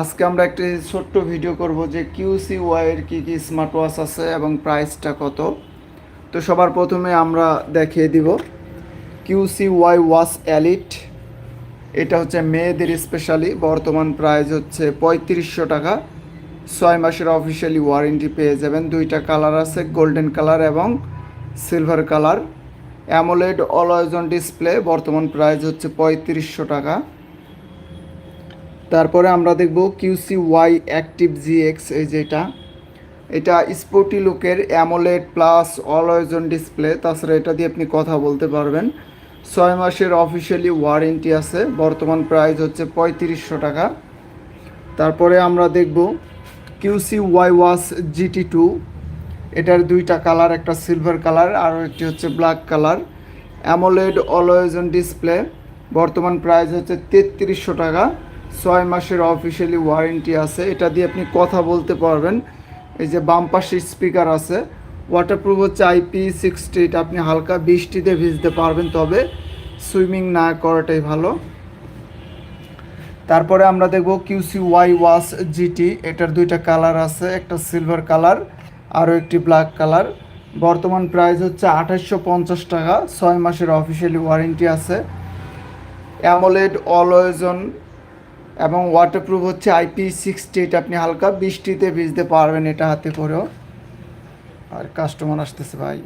আজকে আমরা একটি ছোট্ট ভিডিও করব যে কিউসি ওয়াইয়ের কী কী স্মার্ট ওয়াচ আছে এবং প্রাইসটা কত। তো সবার প্রথমে আমরা দেখিয়ে দিব কিউসি ওয়াই ওয়াচ অ্যালিট এটা হচ্ছে মেয়েদের স্পেশালি বর্তমান প্রাইস হচ্ছে পঁয়ত্রিশশো টাকা। ছয় মাসের অফিসিয়ালি ওয়ারেন্টি পেয়ে যাবেন। দুইটা কালার আছে গোল্ডেন কালার এবং silver colour AMOLED always on display বর্তমান প্রাইস হচ্ছে পঁয়ত্রিশশো টাকা। তারপরে আমরা দেখব কিউসি ওয়াই অ্যাক্টিভ জিএক্স এই যেটা এটা। স্পোর্টি লুকের অ্যামোলেড প্লাস অলওয়েজন ডিসপ্লে তাছাড়া এটা দিয়ে আপনি কথা বলতে পারবেন। ছয় মাসের অফিসিয়ালি ওয়ারেন্টি আছে, বর্তমান প্রাইস হচ্ছে পঁয়ত্রিশশো টাকা। তারপরে আমরা দেখব QC Y watch GT two এটার দুইটা কালার একটা সিলভার কালার আর একটি হচ্ছে black colour AMOLED always on display বর্তমান প্রাইস হচ্ছে তেত্রিশশো টাকা। ছয় মাসের অফিসিয়ালি ওয়ারেন্টি আছে। এটা দিয়ে আপনি কথা বলতে পারবেন। এই যে বাম পাশে স্পিকার আছে। ওয়াটারপ্রুফ হচ্ছে আইপি সিক্সটি এটা আপনি হালকা বৃষ্টিতে ভিজতে পারবেন, তবে সুইমিং না করাটাই ভালো। তারপরে আমরা দেখব কিউসি ওয়াই ওয়াস জিটি এটার দুইটা কালার আছে, একটা সিলভার কালার আরও একটি ব্ল্যাক কালার বর্তমান প্রাইস হচ্ছে আঠাশশো পঞ্চাশ টাকা, ছয় মাসের অফিসিয়ালি ওয়ারেন্টি আছে। অ্যামোলেড অলওয়েজন এবং ওয়াটারপ্রুফ হচ্ছে আইপি সিক্সটি এইট আপনি হালকা বৃষ্টিতে ভিজতে পারবেন এটা হাতে করেও। আর কাস্টমার আসতেছে ভাই।